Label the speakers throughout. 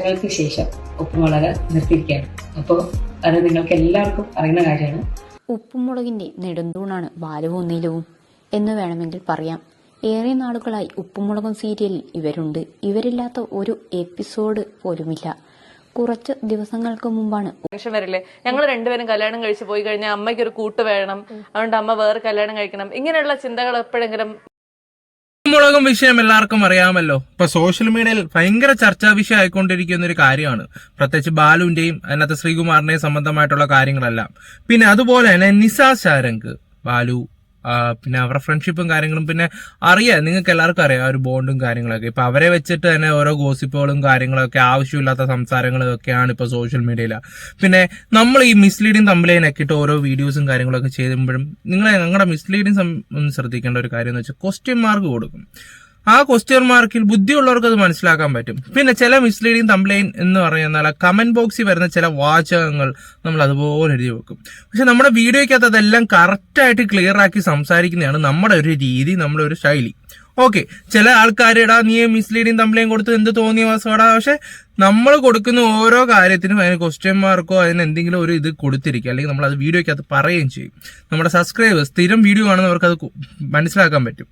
Speaker 1: വർഷങ്ങൾക്ക് ശേഷം ഉപ്പുമുളക് നിർത്തിയിരിക്കുകയാണ്. അപ്പോൾ അത് നിങ്ങൾക്ക് എല്ലാവർക്കും അറിയുന്ന കാര്യമാണ്.
Speaker 2: ഉപ്പുമുളകിന്റെ നെടുന്തൂണാണ് ബാലവും നീലവും എന്ന് വേണമെങ്കിൽ പറയാം. ഏറെ നാളുകളായി ഉപ്പുമുളകും സീരിയലിൽ ഇവരുണ്ട്. ഇവരില്ലാത്ത ഒരു എപ്പിസോഡ് പോലുമില്ല. കുറച്ച് ദിവസങ്ങൾക്ക് മുമ്പാണ്
Speaker 3: ടെൻഷൻ വരില്ലേ? ഞങ്ങൾ രണ്ടുപേരും കല്യാണം കഴിച്ചു പോയി കഴിഞ്ഞാൽ അമ്മയ്ക്ക് ഒരു കൂട്ട് വേണം. അതുകൊണ്ട് അമ്മ വേറെ കല്യാണം കഴിക്കണം. ഇങ്ങനെയുള്ള ചിന്തകൾ എപ്പോഴെങ്കിലും
Speaker 4: മുളകും വിഷയം എല്ലാവർക്കും അറിയാമല്ലോ. ഇപ്പൊ സോഷ്യൽ മീഡിയയിൽ ഭയങ്കര ചർച്ചാ വിഷയം ആയിക്കൊണ്ടിരിക്കുന്ന ഒരു കാര്യമാണ്. പ്രത്യേകിച്ച് ബാലുവിന്റെയും അതിനകത്ത് ശ്രീകുമാറിന്റെയും സംബന്ധമായിട്ടുള്ള കാര്യങ്ങളെല്ലാം. പിന്നെ അതുപോലെ തന്നെ നിസാ ശാരംഗ് ബാലു. പിന്നെ അവരുടെ ഫ്രണ്ട്ഷിപ്പും കാര്യങ്ങളും. പിന്നെ അറിയാം നിങ്ങൾക്ക് എല്ലാവർക്കും അറിയാം ആ ഒരു ബോണ്ടും കാര്യങ്ങളൊക്കെ. ഇപ്പൊ അവരെ വെച്ചിട്ട് തന്നെ ഓരോ ഗോസിപ്പുകളും കാര്യങ്ങളൊക്കെ ആവശ്യമില്ലാത്ത സംസാരങ്ങളും ഒക്കെയാണ് ഇപ്പൊ സോഷ്യൽ മീഡിയയിൽ പിന്നെ നമ്മൾ ഈ മിസ്ലീഡിങ് തമ്മിലൊക്കെ ഇട്ട് ഓരോ വീഡിയോസും കാര്യങ്ങളൊക്കെ ചെയ്യുമ്പോഴും നിങ്ങൾ ഞങ്ങളുടെ മിസ്ലീഡിങ് ശ്രദ്ധിക്കേണ്ട ഒരു കാര്യം എന്ന് വെച്ചാൽ ക്വസ്റ്റ്യൻ മാർക്ക് കൊടുക്കും. ആ ക്വസ്റ്റ്യൻ മാർക്കിൽ ബുദ്ധിയുള്ളവർക്ക് അത് മനസ്സിലാക്കാൻ പറ്റും. പിന്നെ ചില മിസ്ലീഡിങ് കംപ്ലൈൻ എന്ന് പറയുന്നാൽ കമന്റ് ബോക്സിൽ വരുന്ന ചില വാചകങ്ങൾ നമ്മൾ അതുപോലെ എഴുതി വെക്കും. പക്ഷെ നമ്മുടെ വീഡിയോയ്ക്കകത്ത് അതെല്ലാം കറക്റ്റായിട്ട് ക്ലിയർ ആക്കി സംസാരിക്കുന്നതാണ് നമ്മുടെ ഒരു രീതി നമ്മുടെ ഒരു ശൈലി. ഓക്കെ ചില ആൾക്കാരിടാ നീ മിസ്ലീഡിങ് കംപ്ലൈന്റ് കൊടുത്ത് എന്ത് തോന്നിയ വാസോടാ പക്ഷെ നമ്മൾ കൊടുക്കുന്ന ഓരോ കാര്യത്തിനും അതിന് ക്വസ്റ്റ്യൻ മാർക്കോ അതിന് എന്തെങ്കിലും ഒരു ഇത് കൊടുത്തിരിക്കുക അല്ലെങ്കിൽ നമ്മൾ അത് വീഡിയോയ്ക്കകത്ത് പറയുകയും ചെയ്യും. നമ്മുടെ സബ്സ്ക്രൈബേഴ്സ് സ്ഥിരം വീഡിയോ കാണുന്നവർക്ക് അത് മനസ്സിലാക്കാൻ പറ്റും.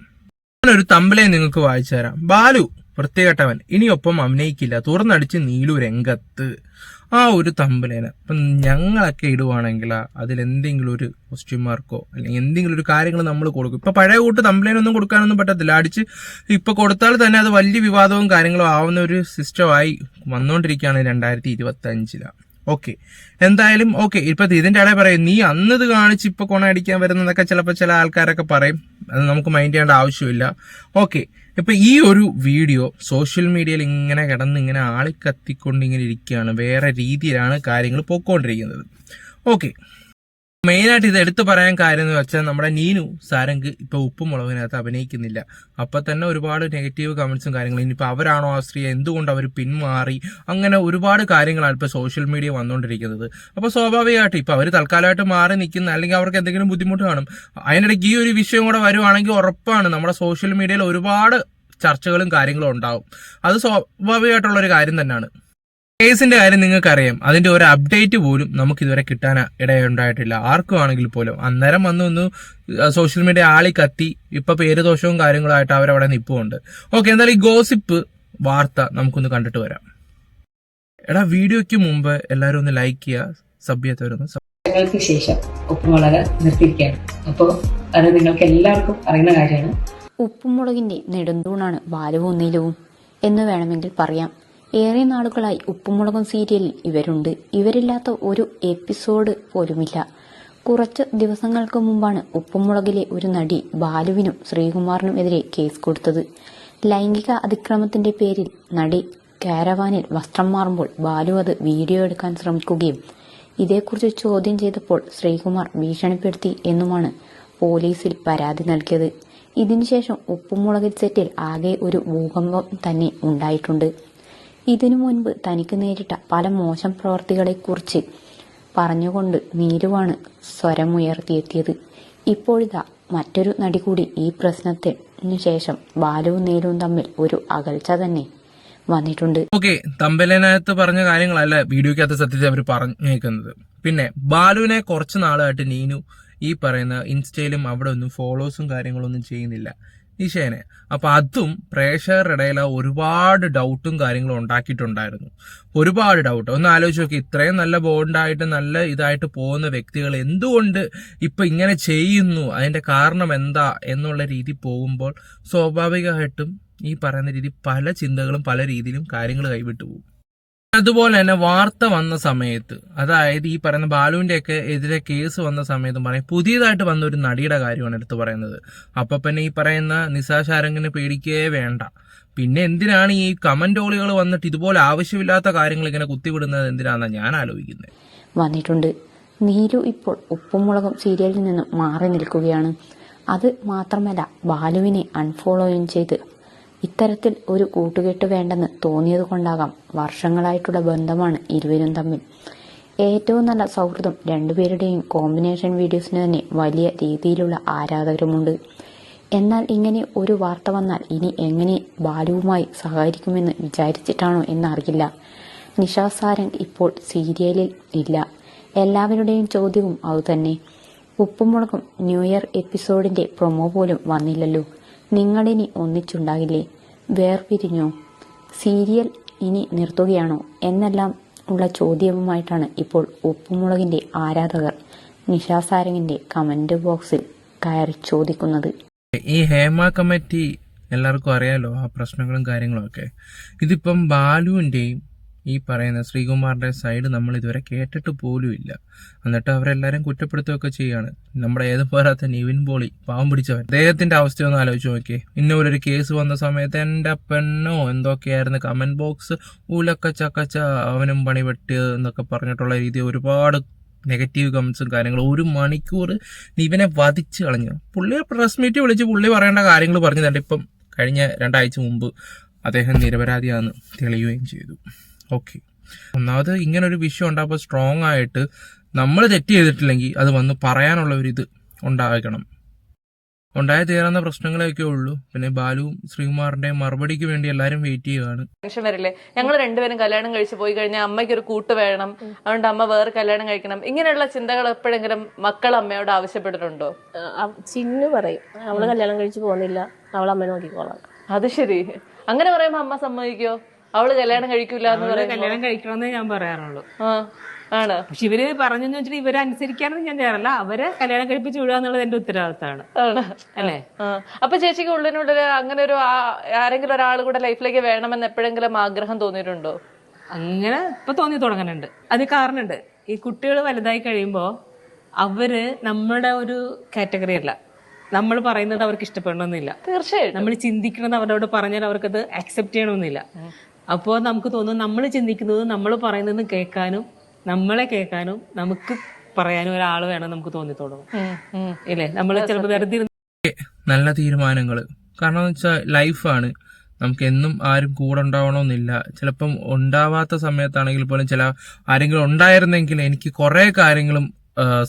Speaker 4: ഞാനൊരു തമ്പലെ നിങ്ങൾക്ക് വായിച്ചു തരാം. ബാലു വൃത്തികെട്ടവൻ ഇനിയൊപ്പം അഭിനയിക്കില്ല. തുറന്നടിച്ച് നീലു രംഗത്ത്. ആ ഒരു തമ്പലേന് അപ്പൊ ഞങ്ങളൊക്കെ ഇടുവാണെങ്കിൽ അതിൽ എന്തെങ്കിലും ഒരു ക്വസ്റ്റ്യൻ മാർക്കോ അല്ലെങ്കിൽ എന്തെങ്കിലും ഒരു കാര്യങ്ങൾ നമ്മൾ കൊടുക്കും. ഇപ്പൊ പഴയ കൂട്ട് തമ്പലേനൊന്നും കൊടുക്കാനൊന്നും പറ്റത്തില്ല. അടിച്ച് ഇപ്പൊ കൊടുത്താൽ തന്നെ അത് വലിയ വിവാദവും കാര്യങ്ങളും ആവുന്ന ഒരു സിസ്റ്റമായി വന്നുകൊണ്ടിരിക്കുകയാണ് രണ്ടായിരത്തി ഇരുപത്തി അഞ്ചിലാണ് ഓക്കെ എന്തായാലും ഓക്കെ ഇപ്പൊ ഇതിന്റെ ഇടയിൽ പറയും. നീ അന്ന് ഇത് കാണിച്ച് ഇപ്പൊ കൊണയടിക്കാൻ വരുന്നതൊക്കെ ചിലപ്പോൾ ചില ആൾക്കാരൊക്കെ പറയും. അത് നമുക്ക് മൈൻഡ് ചെയ്യേണ്ട ആവശ്യമില്ല. ഓക്കെ ഇപ്പൊ ഈ ഒരു വീഡിയോ സോഷ്യൽ മീഡിയയിൽ ഇങ്ങനെ കിടന്ന് ഇങ്ങനെ ആളിക്കത്തിക്കൊണ്ട് ഇങ്ങനെ ഇരിക്കുകയാണ്. വേറെ രീതിയിലാണ് കാര്യങ്ങൾ പോയിക്കൊണ്ടിരിക്കുന്നത്. ഓക്കെ മെയിനായിട്ട് ഇത് എടുത്തു പറയാൻ കാര്യം എന്ന് വെച്ചാൽ നമ്മുടെ നീനു സാരംഗ് ഇപ്പൊ ഉപ്പും മുളകിനകത്ത് അഭിനയിക്കുന്നില്ല. അപ്പൊ തന്നെ ഒരുപാട് നെഗറ്റീവ് കമന്റ്സും കാര്യങ്ങളും. ഇനിയിപ്പോ അവരാണോ ആ സ്ത്രീ എന്തുകൊണ്ട് അവർ പിന്മാറി? അങ്ങനെ ഒരുപാട് കാര്യങ്ങളാണ് ഇപ്പൊ സോഷ്യൽ മീഡിയ വന്നുകൊണ്ടിരിക്കുന്നത്. അപ്പൊ സ്വാഭാവികമായിട്ട് ഇപ്പൊ അവർ തൽക്കാലമായിട്ട് മാറി നിൽക്കുന്ന അല്ലെങ്കിൽ അവർക്ക് എന്തെങ്കിലും ബുദ്ധിമുട്ട് കാണും. അതിനിടയ്ക്ക് ഈ ഒരു വിഷയം കൂടെ വരുവാണെങ്കിൽ ഉറപ്പാണ് നമ്മുടെ സോഷ്യൽ മീഡിയയിൽ ഒരുപാട് ചർച്ചകളും കാര്യങ്ങളും ഉണ്ടാവും. അത് സ്വാഭാവികമായിട്ടുള്ള ഒരു കാര്യം തന്നെയാണ്. കേസിന്റെ കാര്യം നിങ്ങൾക്കറിയാം. അതിന്റെ ഒരു അപ്ഡേറ്റ് പോലും നമുക്ക് ഇതുവരെ കിട്ടാൻ ഇടയുണ്ടായിട്ടില്ല ആർക്കും ആണെങ്കിൽ പോലും. അന്നേരം വന്ന് ഒന്ന് സോഷ്യൽ മീഡിയ ആളി കത്തി. ഇപ്പൊ പേര് ദോഷവും കാര്യങ്ങളായിട്ട് അവരവിടെ നിപ്പുണ്ട്. ഓക്കെ എന്തായാലും ഈ ഗോസിപ്പ് വാർത്ത നമുക്കൊന്ന് കണ്ടിട്ട് വരാം. എടാ വീഡിയോയ്ക്ക് മുമ്പ് എല്ലാവരും ഒന്ന് ലൈക്ക് ചെയ്യുക സബ് ചെയ്യാത്തവരൊന്ന്
Speaker 1: ശേഷം ശേഷം ഉപ്പുമുളക് നിർത്തിയിരിക്കുകയാണ്. അപ്പോൾ അത് നിങ്ങൾക്ക് എല്ലാവർക്കും അറിയുന്ന കാര്യമാണ്.
Speaker 2: ഉപ്പുമുളകിന്റെ നെടുന്തൂണാണ് ബാലവും നീലവും എന്ന് വേണമെങ്കിൽ പറയാം. ഏറെ നാളുകളായി ഉപ്പുമുളകും സീരിയലിൽ ഇവരുണ്ട്. ഇവരില്ലാത്ത ഒരു എപ്പിസോഡ് പോലുമില്ല. കുറച്ച് ദിവസങ്ങൾക്ക് മുമ്പാണ് ഉപ്പുമുളകിലെ ഒരു നടി ബാലുവിനും ശ്രീകുമാറിനും എതിരെ കേസ് കൊടുത്തത്. ലൈംഗിക അതിക്രമത്തിന്റെ പേരിൽ നടി കാരവാനിൽ വസ്ത്രം മാറുമ്പോൾ ബാലു അത് വീഡിയോ എടുക്കാൻ ശ്രമിക്കുകയും ഇതേക്കുറിച്ച് ചോദ്യം ചെയ്തപ്പോൾ ശ്രീകുമാർ ഭീഷണിപ്പെടുത്തി എന്നുമാണ് പോലീസിൽ പരാതി നൽകിയത്. ഇതിനുശേഷം ഉപ്പുമുളകിൽ സെറ്റിൽ ആകെ ഒരു ഭൂകമ്പം തന്നെ ഉണ്ടായിട്ടുണ്ട്. ഇതിനു മുൻപ് തനിക്ക് നേരിട്ട പല മോശം പ്രവർത്തികളെക്കുറിച്ച് പറഞ്ഞുകൊണ്ട് നീരുവാണ് സ്വരമുയർത്തിയെത്തിയത് ഇപ്പോഴിതാ മറ്റൊരു നടി കൂടി ഈ പ്രശ്നത്തിനു ശേഷം ബാലുവും നീലുവും തമ്മിൽ ഒരു അകൽച്ച തന്നെ വന്നിട്ടുണ്ട്.
Speaker 4: ഓക്കെ തമ്പലിനകത്ത് പറഞ്ഞ കാര്യങ്ങളല്ല വീഡിയോക്കകത്ത് സത്യത്തിൽ അവർ പറഞ്ഞേക്കുന്നത്. പിന്നെ ബാലുവിനെ കുറച്ച് നാളായിട്ട് നീനു ഈ പറയുന്ന ഇൻസ്റ്റയിലും അവിടെ ഒന്നും ഫോളോസും കാര്യങ്ങളൊന്നും ചെയ്യുന്നില്ല. ഈശേനെ അപ്പൊ അതും പ്രേക്ഷകരുടെ ഇടയിൽ ഒരുപാട് ഡൗട്ടും കാര്യങ്ങളും ഉണ്ടാക്കിയിട്ടുണ്ടായിരുന്നു. ഒരുപാട് ഡൗട്ട് ഒന്ന് ആലോചിച്ച് നോക്കി ഇത്രയും നല്ല ബോണ്ടായിട്ട് നല്ല ഇതായിട്ട് പോകുന്ന വ്യക്തികൾ എന്തുകൊണ്ട് ഇപ്പൊ ഇങ്ങനെ ചെയ്യുന്നു? അതിന്റെ കാരണം എന്താ? എന്നുള്ള രീതി പോകുമ്പോൾ സ്വാഭാവികമായിട്ടും ഈ പറയുന്ന രീതി പല ചിന്തകളും പല രീതിയിലും കാര്യങ്ങൾ കൈവിട്ടു പോകും. അതുപോലെ തന്നെ വാർത്ത വന്ന സമയത്ത് അതായത് ഈ പറയുന്ന ബാലുവിന്റെ ഒക്കെ എതിരെ കേസ് വന്ന സമയത്തും പറയും പുതിയതായിട്ട് വന്ന ഒരു നടിയുടെ കാര്യമാണ് എടുത്തു പറയുന്നത്. അപ്പൊ പിന്നെ ഈ പറയുന്ന നിസാ ശാരംഗിനെ പേടിക്കേ വേണ്ട. പിന്നെ എന്തിനാണ് ഈ കമന്റോളികൾ വന്നിട്ട് ഇതുപോലെ ആവശ്യമില്ലാത്ത കാര്യങ്ങൾ ഇങ്ങനെ കുത്തിവിടുന്നത്? എന്തിനാണെന്നാണ് ഞാൻ ആലോചിക്കുന്നത്
Speaker 2: വന്നിട്ടുണ്ട്. നീലു ഇപ്പോൾ ഉപ്പുമുളകും സീരിയലിൽ നിന്നും മാറി നിൽക്കുകയാണ്. അത് മാത്രമല്ല ബാലുവിനെ അൺഫോളോയും ചെയ്ത് ഇത്തരത്തിൽ ഒരു കൂട്ടുകെട്ട് വേണ്ടെന്ന് തോന്നിയത് കൊണ്ടാകാം വർഷങ്ങളായിട്ടുള്ള ബന്ധമാണ് ഇരുവരും തമ്മിൽ. ഏറ്റവും നല്ല സൗഹൃദം രണ്ടുപേരുടെയും കോമ്പിനേഷൻ വീഡിയോസിന് തന്നെ വലിയ രീതിയിലുള്ള ആരാധകരുമുണ്ട്. എന്നാൽ ഇങ്ങനെ ഒരു വാർത്ത വന്നാൽ ഇനി എങ്ങനെ ബാലുവുമായി സഹകരിക്കുമെന്ന് വിചാരിച്ചിട്ടാണോ എന്നറിയില്ല. നിഷാ സാരംഗ് ഇപ്പോൾ സീരിയലിൽ ഇല്ല. എല്ലാവരുടെയും ചോദ്യവും അതുതന്നെ. ഉപ്പുമുളകും ന്യൂ ഇയർ എപ്പിസോഡിന്റെ പ്രൊമോ പോലും വന്നില്ലല്ലോ. നിങ്ങളിനി ഒന്നിച്ചുണ്ടാകില്ലേ? വേർപിരിഞ്ഞോ? സീരിയൽ ഇനി നിർത്തുകയാണോ? എന്നെല്ലാം ഉള്ള ചോദ്യവുമായിട്ടാണ് ഇപ്പോൾ ഉപ്പുമുളകിന്റെ ആരാധകർ നിഷ സാരംഗിന്റെ കമന്റ് ബോക്സിൽ കയറി ചോദിക്കുന്നത്.
Speaker 4: ഈ ഹേമ കമ്മിറ്റി എല്ലാവർക്കും അറിയാലോ ആ പ്രശ്നങ്ങളും കാര്യങ്ങളും ഒക്കെ. ഇതിപ്പം ബാലുവിന്റെയും ഈ പറയുന്ന ശ്രീകുമാറിന്റെ സൈഡ് നമ്മൾ ഇതുവരെ കേട്ടിട്ട് പോലും ഇല്ല. എന്നിട്ട് അവരെല്ലാവരും കുറ്റപ്പെടുത്തുകയൊക്കെ ചെയ്യാണ്. നമ്മുടെ ഏത് പോരാത്ത നിവിൻ പോളി പാവം പിടിച്ചവൻ. അദ്ദേഹത്തിന്റെ അവസ്ഥ ഒന്ന് ആലോചിച്ച് നോക്കിയേ. ഇന്നൊരു കേസ് വന്ന സമയത്ത് എന്റെ പെണ്ണോ എന്തൊക്കെയായിരുന്നു കമന്റ് ബോക്സ് ഉലക്ക ചക്കച്ച അവനും പണി വെട്ടിയത് എന്നൊക്കെ പറഞ്ഞിട്ടുള്ള രീതി ഒരുപാട് നെഗറ്റീവ് കമൻസും കാര്യങ്ങളും ഒരു മണിക്കൂർ നിവിനെ വധിച്ച് കളഞ്ഞു. പുള്ളിയെ പ്രസ് മീറ്റ് വിളിച്ച് പുള്ളി പറയേണ്ട കാര്യങ്ങൾ പറഞ്ഞു തന്നെ ഇപ്പം കഴിഞ്ഞ രണ്ടാഴ്ച മുമ്പ് അദ്ദേഹം നിരപരാധിയാണെന്ന് തെളിയുകയും ചെയ്തു. ഓക്കെ ഒന്നാമത് ഇങ്ങനെ ഒരു വിഷയം ഉണ്ടാകുമ്പോൾ സ്ട്രോങ് ആയിട്ട് നമ്മൾ തെറ്റ് ചെയ്തിട്ടില്ലെങ്കിൽ അത് വന്ന് പറയാനുള്ള ഒരു ഇത് ഉണ്ടാകണം. ഉണ്ടായ തീരാവുന്ന പ്രശ്നങ്ങളൊക്കെ ഉള്ളൂ. പിന്നെ ബാലുവും ശ്രീകുമാറിന്റെ മറുപടിക്ക് വേണ്ടി എല്ലാരും വെയിറ്റ് ചെയ്യുകയാണ്.
Speaker 3: ടെൻഷൻ വരില്ലേ? ഞങ്ങൾ രണ്ടുപേരും കല്യാണം കഴിച്ചു പോയി കഴിഞ്ഞാൽ അമ്മയ്ക്ക് ഒരു കൂട്ട് വേണം. അതുകൊണ്ട് അമ്മ വേറെ കല്യാണം കഴിക്കണം. ഇങ്ങനെയുള്ള ചിന്തകൾ എപ്പോഴെങ്കിലും മക്കൾ അമ്മയോട് ആവശ്യപ്പെട്ടിട്ടുണ്ടോ?
Speaker 5: ആ, ചിന്നു പറയും. അവൾ കല്യാണം കഴിച്ചു പോകുന്നില്ല. അവൾ അമ്മ നോക്കിക്കോളാം.
Speaker 3: അത് ശരി. അങ്ങനെ പറയുമ്പോ അമ്മ സമ്മതിക്കോ? അവൾ കല്യാണം കഴിക്കൂല എന്ന് അവൾ
Speaker 6: കല്യാണം കഴിക്കണമെന്നേ ഞാൻ പറയാറുള്ളൂ.
Speaker 3: ആ ആണ്?
Speaker 6: പക്ഷെ ഇവർ പറഞ്ഞെന്ന് വെച്ചിട്ട് ഇവരെ അനുസരിക്കാനൊന്നും ഞാൻ ചെയ്യാറില്ല അവരെ കല്യാണം കഴിപ്പിച്ച് വിടുക എന്നുള്ളത് എന്റെ ഉത്തരവാദിത്തമാണ്.
Speaker 3: ആണ്?
Speaker 6: അല്ലേ?
Speaker 3: ആ. അപ്പൊ ചേച്ചിക്ക് ഉള്ളിനുള്ളിൽ അങ്ങനെ ഒരു ആ- ആരെങ്കിലും ഒരാൾ കൂടെ ലൈഫിലേക്ക് വേണമെന്ന് എപ്പോഴെങ്കിലും ആഗ്രഹം തോന്നിയിട്ടുണ്ടോ?
Speaker 6: അങ്ങനെ ഇപ്പൊ തോന്നി തുടങ്ങുന്നുണ്ട്. അത് കാരണമുണ്ട്. ഈ കുട്ടികൾ വലുതായി കഴിയുമ്പോൾ അവർ നമ്മുടെ ഒരു കാറ്റഗറി അല്ല. നമ്മൾ പറയുന്നത് അവർക്ക് ഇഷ്ടപ്പെടണമെന്നില്ല.
Speaker 3: തീർച്ചയായിട്ടും.
Speaker 6: നമ്മൾ ചിന്തിക്കുന്നത് അവരോട് പറഞ്ഞാൽ അവർക്കത് അക്സെപ്റ്റ് ചെയ്യണമെന്നില്ല. അപ്പോൾ നമുക്ക് തോന്നും നമ്മൾ ചിന്തിക്കുന്നത് നമ്മൾ പറയുന്നത് കേൾക്കാനും നമ്മളെ കേൾക്കാനും നമുക്ക് പറയാനും ഒരാൾ വേണം നമുക്ക് തോന്നി തുടങ്ങും. ഇല്ലേ? നമ്മൾ ചിലപ്പോൾ വെറുതെ ഇരുന്ന്
Speaker 4: നല്ല തീരുമാനങ്ങൾ കാരണം എന്ന് വെച്ചാൽ ലൈഫാണ് നമുക്ക് എന്നും ആരും കൂടെ ഉണ്ടാവണമെന്നില്ല ചിലപ്പം ഉണ്ടാവാത്ത സമയത്താണെങ്കിൽ പോലും ചില ആരെങ്കിലും ഉണ്ടായിരുന്നെങ്കിൽ എനിക്ക് കുറേ കാര്യങ്ങളും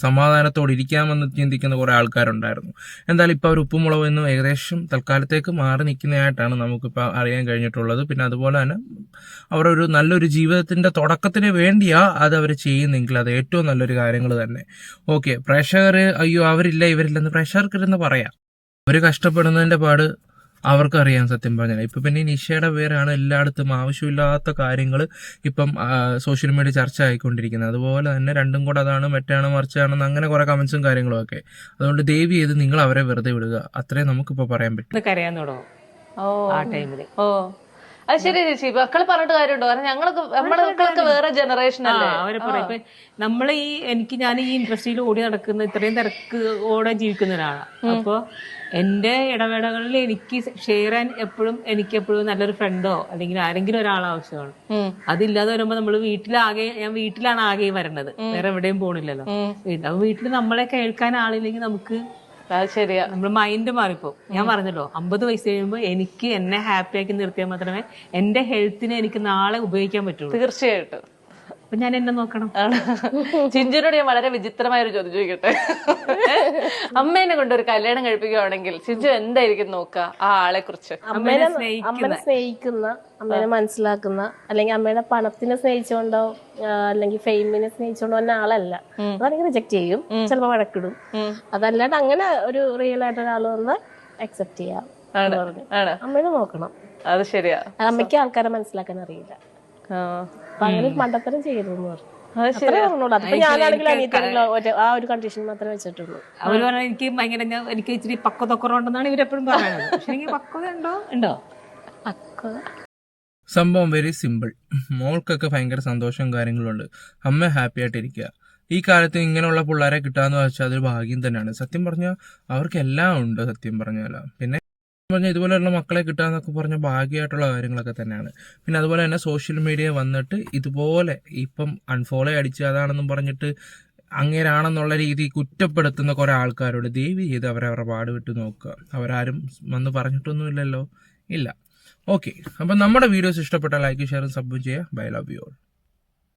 Speaker 4: സമാധാനത്തോടെ ഇരിക്കാമെന്ന് ചിന്തിക്കുന്ന കുറേ ആൾക്കാരുണ്ടായിരുന്നു. എന്തായാലും ഇപ്പോൾ അവർ ഉപ്പുമുളക് എന്നും ഏകദേശം തൽക്കാലത്തേക്ക് മാറി നിൽക്കുന്നതായിട്ടാണ് നമുക്കിപ്പോൾ അറിയാൻ കഴിഞ്ഞിട്ടുള്ളത്. പിന്നെ അതുപോലെ തന്നെ അവരൊരു നല്ലൊരു ജീവിതത്തിന്റെ തുടക്കത്തിന് വേണ്ടിയാ അത് അവർ ചെയ്യുന്നെങ്കിൽ അത് ഏറ്റവും നല്ലൊരു കാര്യങ്ങൾ തന്നെ. ഓക്കെ പ്രേക്ഷകർ അയ്യോ അവരില്ല ഇവരില്ലെന്ന് പ്രേക്ഷകർക്കിരുന്ന് പറയാം. അവർ കഷ്ടപ്പെടുന്നതിന്റെ പാട് അവർക്കറിയാം സത്യം പറഞ്ഞാൽ. ഇപ്പം പിന്നെ നിഷയുടെ പേരാണ് എല്ലായിടത്തും ആവശ്യമില്ലാത്ത കാര്യങ്ങൾ ഇപ്പം സോഷ്യൽ മീഡിയ ചർച്ച ആയിക്കൊണ്ടിരിക്കുന്നത്. അതുപോലെ തന്നെ രണ്ടും കൂടെ അതാണ് മറ്റാണ് മറിച്ചാണെന്ന് അങ്ങനെ കുറെ കമൻസും കാര്യങ്ങളും ഒക്കെ. അതുകൊണ്ട് ദേവി ചെയ്ത് നിങ്ങൾ അവരെ വെറുതെ വിടുക. അത്രേ നമുക്കിപ്പോൾ പറയാൻ പറ്റും.
Speaker 3: ഓ.
Speaker 6: ആ ടൈമിൽ
Speaker 3: ഓ. അത് ശരി ചേച്ചി. മക്കൾ പറഞ്ഞിട്ട് കാര്യമുണ്ടോ? കാരണം ഞങ്ങളൊക്കെ നമ്മുടെ മക്കളൊക്കെ വേറെ ജനറേഷൻ അല്ലേ?
Speaker 6: അവരെ പറയും. നമ്മളെ ഈ എനിക്ക് ഞാൻ ഈ ഇൻഡസ്ട്രിയിൽ ഓടി നടക്കുന്ന ഇത്രയും തിരക്ക് ഓടെ ജീവിക്കുന്ന ഒരാളാണ് അപ്പൊ എന്റെ ഇടവേളകളിൽ എനിക്ക് ഷെയർ ചെയ്യാൻ എപ്പോഴും എനിക്ക് എപ്പോഴും നല്ലൊരു ഫ്രണ്ടോ അല്ലെങ്കിൽ ആരെങ്കിലും ഒരാൾ ആവശ്യമാണ്. അതില്ലാതെ വരുമ്പോ നമ്മൾ വീട്ടിലാകെ ഞാൻ വീട്ടിലാണ് ആകെ വരണത് വേറെ എവിടെയും പോണില്ലല്ലോ. വീട്ടിൽ അപ്പൊ വീട്ടിൽ നമ്മളെ കേൾക്കാൻ ആളില്ലെങ്കിൽ നമുക്ക്
Speaker 3: ശരിയാ.
Speaker 6: നമ്മൾ മൈൻഡ് മാറിപ്പോ. ഞാൻ പറഞ്ഞല്ലോ അമ്പത് വയസ്സ് കഴിയുമ്പോൾ എനിക്ക് എന്നെ ഹാപ്പിയാക്കി നിർത്തിയാൽ മാത്രമേ എന്റെ ഹെൽത്തിനെ എനിക്ക് നാളെ ഉപയോഗിക്കാൻ പറ്റുള്ളൂ.
Speaker 3: തീർച്ചയായിട്ടും.
Speaker 6: അപ്പൊ ഞാൻ എന്നെ നോക്കണം.
Speaker 3: ചിഞ്ചിനോട് ഞാൻ വളരെ വിചിത്രമായ ഒരു ചോദ്യം ചോദിക്കട്ടെ? അമ്മേനെ കൊണ്ട് ഒരു കല്യാണം കഴിപ്പിക്കുകയാണെങ്കിൽ ചിഞ്ചു എന്തായിരിക്കും നോക്കുക? ആ ആളെ കുറിച്ച്.
Speaker 5: അമ്മേനെ
Speaker 6: സ്നേഹിക്കുന്ന.
Speaker 5: അമ്മനെ സ്നേഹിക്കുന്ന. അമ്മേനെ മനസ്സിലാക്കുന്ന അല്ലെങ്കിൽ അമ്മയുടെ പണത്തിനെ സ്നേഹിച്ചുകൊണ്ടോ അല്ലെങ്കിൽ ഫെയിമിനെ സ്നേഹിച്ചുകൊണ്ടോ എന്ന ആളല്ല. അതാണെങ്കിൽ റിജക്ട് ചെയ്യും. ചിലപ്പോൾ വഴക്കിടും. അതല്ലാണ്ട് അങ്ങനെ ഒരു റിയൽ ആയിട്ട് ഒരാൾ വന്ന് അക്സെപ്റ്റ് ചെയ്യാം എന്ന് പറഞ്ഞു.
Speaker 3: ആണ്.
Speaker 5: അമ്മേനെ നോക്കണം.
Speaker 3: അത് ശരിയാ.
Speaker 5: അമ്മയ്ക്ക് ആൾക്കാരെ മനസ്സിലാക്കാൻ അറിയില്ല. ഒരു മണ്ടത്തരം ചെയ്തു ആ ഒരു കണ്ടീഷൻ മാത്രമേ വെച്ചിട്ടുള്ളൂ.
Speaker 6: അവർ പറഞ്ഞ എനിക്ക് ഭയങ്കര എനിക്ക് ഇച്ചിരി പക്വതൊക്കുറവുണ്ടെന്നാണ് ഇവരെപ്പോഴും പറയുന്നത്. പക്ഷെ എനിക്ക് പക്വത ഉണ്ടോ? ഉണ്ടോ?
Speaker 5: പക്വത.
Speaker 4: സംഭവം വെരി സിമ്പിൾ മോൾക്കൊക്കെ ഭയങ്കര സന്തോഷവും കാര്യങ്ങളും ഉണ്ട്. അമ്മ ഹാപ്പി ആയിട്ടിരിക്കുക. ഈ കാലത്ത് ഇങ്ങനെയുള്ള പിള്ളേരെ കിട്ടാന്ന് വെച്ചാൽ അതൊരു ഭാഗ്യം തന്നെയാണ്. സത്യം പറഞ്ഞാൽ അവർക്ക് എല്ലാം ഉണ്ട് സത്യം പറഞ്ഞാൽ പിന്നെ പറഞ്ഞാൽ ഇതുപോലെയുള്ള മക്കളെ കിട്ടാന്നൊക്കെ പറഞ്ഞ ഭാഗ്യമായിട്ടുള്ള കാര്യങ്ങളൊക്കെ തന്നെയാണ്. പിന്നെ അതുപോലെ തന്നെ സോഷ്യൽ മീഡിയ വന്നിട്ട് ഇതുപോലെ ഇപ്പം അൺഫോളോ അടിച്ച് അതാണെന്നും പറഞ്ഞിട്ട് അങ്ങേരാണെന്നുള്ള രീതി കുറ്റപ്പെടുത്തുന്ന കുറെ ആൾക്കാരോട് ദയവ് ചെയ്ത് അവരെ പാട് വിട്ട് നോക്കുക. അവരാരും വന്ന് പറഞ്ഞിട്ടൊന്നുമില്ലല്ലോ. ഇല്ല. ഓക്കെ അപ്പം നമ്മുടെ വീഡിയോസ് ഇഷ്ടപ്പെട്ട ലൈക്ക് ഷെയറും സബ്മിറ്റ് ചെയ്യുക. Bye love you all